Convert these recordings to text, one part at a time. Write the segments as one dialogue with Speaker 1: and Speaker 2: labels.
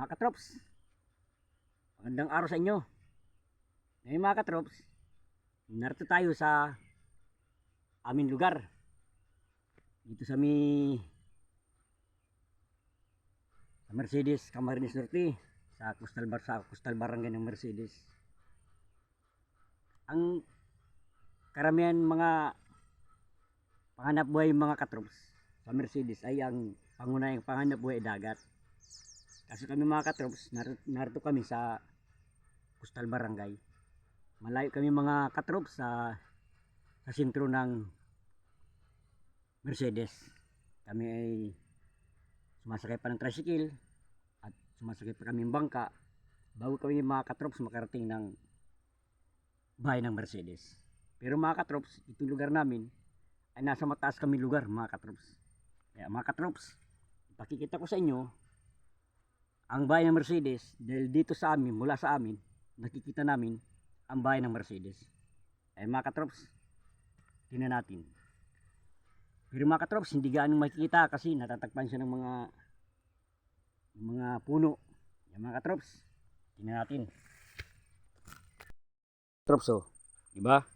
Speaker 1: Mga katrops, magandang araw sa inyo. Ngayon mga katrops, narito tayo sa aming lugar. Dito sa mi sa Mercedes Camarines Norte sa Coastal Bar sa Coastal Barangay ng Mercedes. Ang karamihan mga panganap buhay mga katrops sa Mercedes ay ang pangunahing panganap buhay ay dagat. Kasi kami mga katrops, narito, narito kami sa Coastal Barangay. Malayo kami mga katrops sa sa sentro ng Mercedes. Kami ay sumasakay pa ng tricycle at sumasakay pa kami ng bangka bago kami mga katrops makarating ng bahay ng Mercedes. Pero mga katrops, itong lugar namin ay nasa mataas kami lugar mga katrops. Kaya mga katrops, ipakikita ko sa inyo ang bahay ng Mercedes dahil dito sa amin, mula sa amin, nakikita namin ang bahay ng Mercedes. Ay mga katrops, tingnan natin. Pero mga katrops, hindi gaano makikita kasi natatagpan siya ng mga ng mga puno. Yan mga katrops, tingnan natin. Katrops oh, di ba?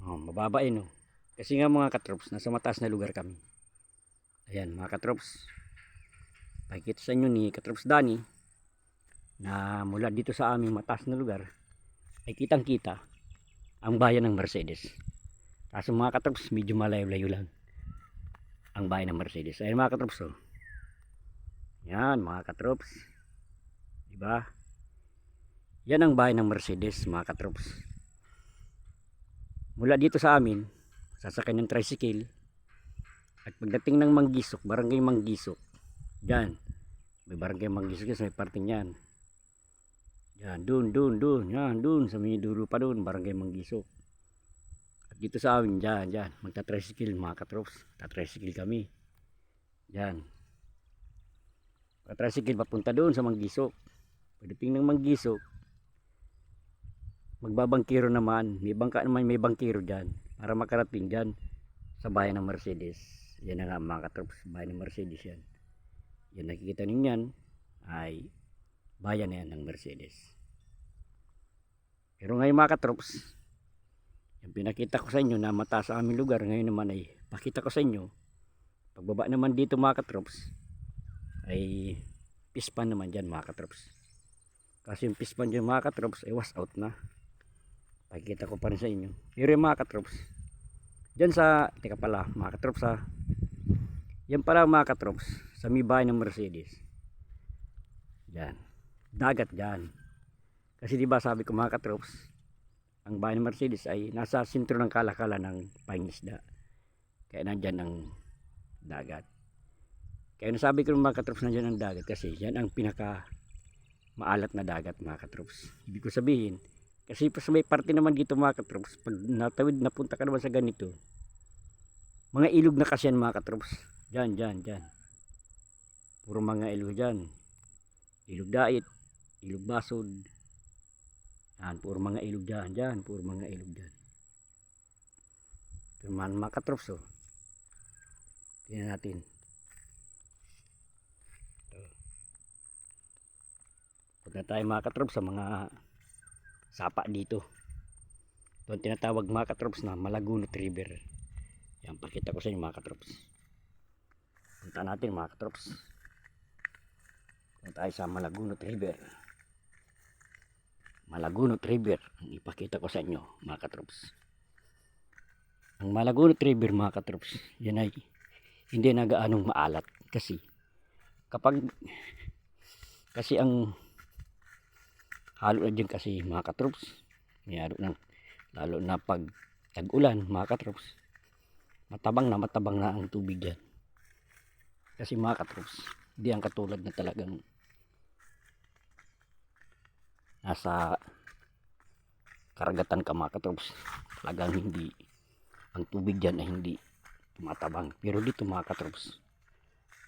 Speaker 1: Oh, mababa yun oh. Kasi nga mga katrops, nasa mataas na lugar kami. Ayan mga katrops. Pakikita sa inyo ni Katrops Dani na mula dito sa aming mataas na lugar ay kitang kita ang bayan ng Mercedes. Kaso mga katrops, medyo malayo-layo lang ang bayan ng Mercedes. Ayan mga katrops oh. Yan mga katrops. Diba? Yan ang bayan ng Mercedes mga katrops. Mula dito sa amin, sasakay ng tricycle at pagdating ng Manggisok, barangay Manggisok, Yan. May barangay sa may parting yan. Yan, dun, dun, dun. Yan, dun. Sa may dulo pa dun, barangay Manggisok. At dito sa amin, dyan, dyan. Magta-tricycle, mga katrops. Ta-tricycle kami. Yan. Magta-tricycle, papunta dun sa Manggisok. Pagdating ng Manggisok, magbabangkiro naman. May bangka naman, may bangkiro dyan. Para makarating dyan sa bayan ng Mercedes. Yan na nga mga katrops, bayan ng Mercedes yan. Yan nakikita ninyan ay bayan na yan ng Mercedes. Pero ngayon mga katrops, yung pinakita ko sa inyo na mataas sa aming lugar, ngayon naman ay pakita ko sa inyo, pagbaba naman dito mga katrops, ay pispan naman dyan mga katrops. Kasi yung pispan dyan mga katrops ay was out na. Pakita ko pa rin sa inyo. Pero yung mga katrops, dyan sa, teka pala mga katrops ha, yan pala mga katrops, sa may bahay ng Mercedes. Yan. Dagat dyan. Kasi di ba sabi ko mga katrops, ang bahay ng Mercedes ay nasa sentro ng kalakala ng pangisda. Kaya nandyan ang dagat. Kaya nasabi ko mga katrops nandyan ang dagat kasi yan ang pinaka maalat na dagat mga katrops. Ibig ko sabihin, kasi sa may parte naman dito mga katrops, pag natawid napunta ka naman sa ganito, mga ilog na kasi yan mga katrops. Diyan, diyan, diyan. Puro mga ilog dyan. Ilog dait, ilog basod. Yan, puro mga ilog dyan, dyan. Puro mga ilog dyan. Ito man mga katrops oh. Tingnan natin. Ito. Punta tayo mga katrops sa mga sapa dito. Ito ang tinatawag mga katrops na Malagunot River. Yan, pakita ko sa inyo mga katrops. Punta natin mga katrops. Punta tayo sa Malagunot River. Malagunot River. Ipakita ko sa inyo mga katrops. Ang Malagunot River mga katrops, yan ay hindi na gaanong maalat kasi kapag kasi ang halo na dyan kasi mga katrops mayroon ng lalo na pag tag-ulan mga katrops matabang na matabang na ang tubig dyan kasi mga katrops di ang katulad na talagang nasa karagatan ka mga katrops talagang hindi. Ang tubig dyan ay hindi tumatabang. Pero dito mga katrops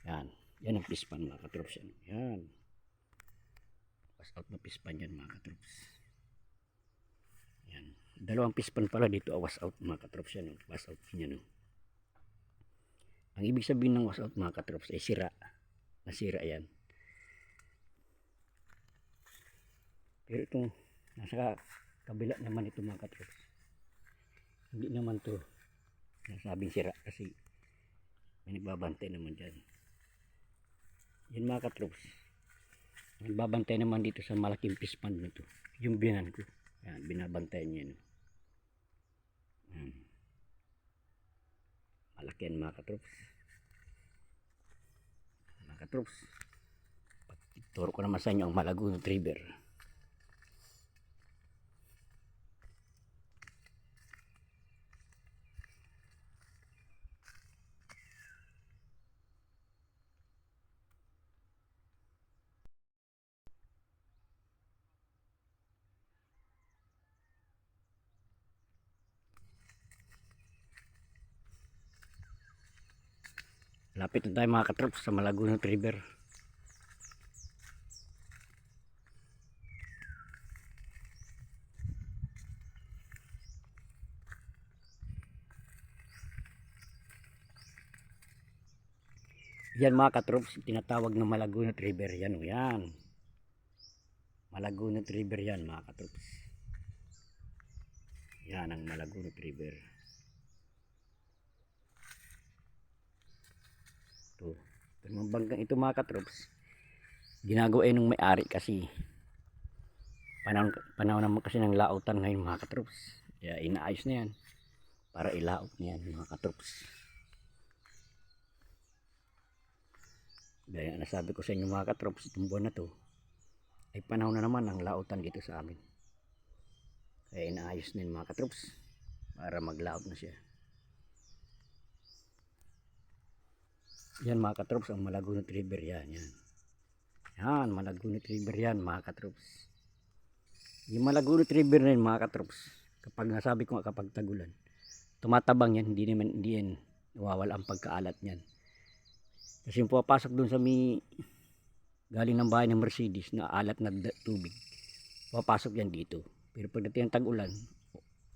Speaker 1: yan. Yan ang pispan mga katrops yan. Yan. Was out na pispan yan mga katrops yan. Dalawang pispan pala dito was out mga katrops yan was out yan oh. Ang ibig sabihin ng was out mga katrops ay sira. Nasira yan. Pero itong nasa kabila naman ito mga katrops. Hindi naman to nasabing sira kasi may nagbabantay naman dyan. Yan mga katrops. Nagbabantay naman dito sa malaking fish pond na to. Yung binan ko. Yan, binabantayan niya. Yan. Malaki mga katrops. Mga katrops. Turo ko naman sa inyo ang Malagunot River. Lapit na tayo mga katrops sa Malagunot River. Yan mga katrops, tinatawag na Malagunot River. Yan o yan. Malagunot River yan mga katrops. Yan ang Malagunot River. Ito. Ito mga banggang ito mga katrops. Ginagawa eh nung may-ari kasi panahon, panahon naman kasi ng lautan ngayon mga katrops. Kaya inaayos na yan. Para ilaot na yan mga katrops. Gaya na nasabi ko sa inyo mga katrops, itong buwan na to ay panahon na naman ng lautan dito sa amin. Kaya inaayos na yun mga katrops para maglaot na siya. Yan mga katrops, ang Malagunot River yan. Yan, yan Malagunot River yan mga katrops. Yung Malagunot River na yun mga katrops, kapag nasabi ko nga kapag tagulan, tumatabang yan, hindi naman hindi yan nawawala ang pagkaalat niyan. Kasi yung pumapasok dun sa may galing ng bahay ng Mercedes na alat na tubig, papasok yan dito. Pero pagdating ng tag-ulan,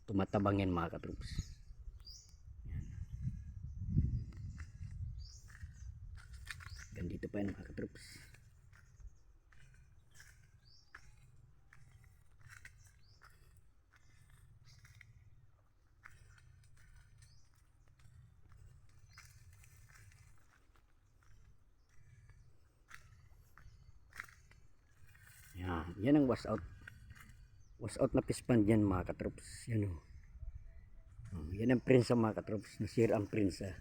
Speaker 1: tumatabang yan mga katrops. Pa yan mga katrops. Yan, yan ang wash out. Wash out na pispan yan mga katrops. Yan o. Oh, yan ang prinsa mga katrops. Nasira ang prinsa.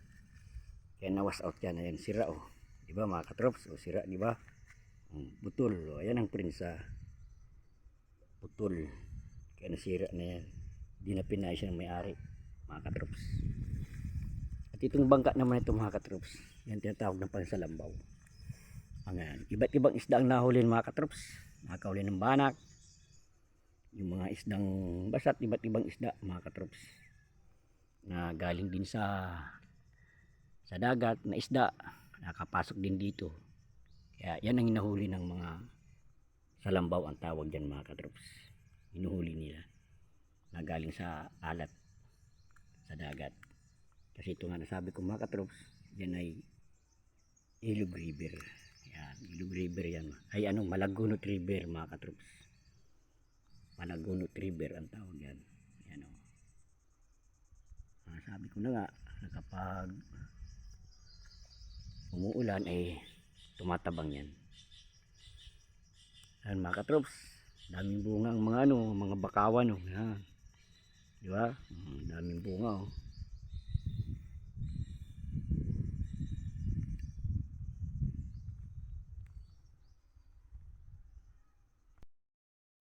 Speaker 1: Kaya na wash out yan. Ayan, sira o. Di ba mga katrops? O sira, di ba? Oh, Butol. O, ayan ang prinsa. Butol. Kaya nasira na yan. Di na pinayos ng may-ari. Mga katrops. At itong bangka naman ito mga katrops. Yan tinatawag ng pansalambaw. Ang yan. Iba't ibang isda ang nahuli mga katrops. Nakakahuli ng banak. Yung mga isdang basat, iba't ibang isda mga katrops. Na galing din sa sa dagat na isda. Nakapasok din dito. Kaya yan ang hinahuli ng mga salambaw ang tawag dyan mga katrops. Hinuhuli nila. Na galing sa alat sa dagat. Kasi ito nga nasabi ko mga katrops, yan ay Ilog River. Yan, Ilog River yan. Ay ano, Malagunot River mga katrops. Malagunot River ang tawag yan. Yan o. Ah, sabi ko na nga, na kapag umuulan ay tumatabang yan. Yan mga katrops. Daming bunga ang mga ano, mga bakawan o. Yan. Di ba? Mm, daming bunga o.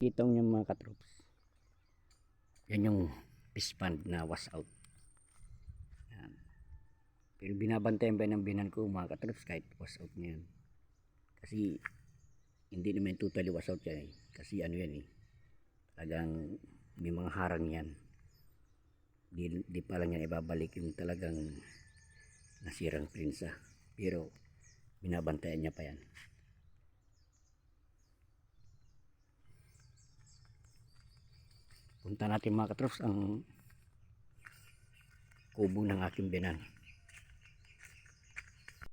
Speaker 1: Itong yung mga katrops. Yan yung fish pond na wash out. Pero binabantayan ba ng binan ko mga katrops kahit wash out na yan. Kasi hindi naman totally wash out yan eh. Kasi ano yan eh. Talagang may mga harang yan. Di, di pa lang yan ibabalik yung talagang nasirang prinsa. Pero binabantayan niya pa yan. Punta natin mga katrops ang kubo ng aking binan.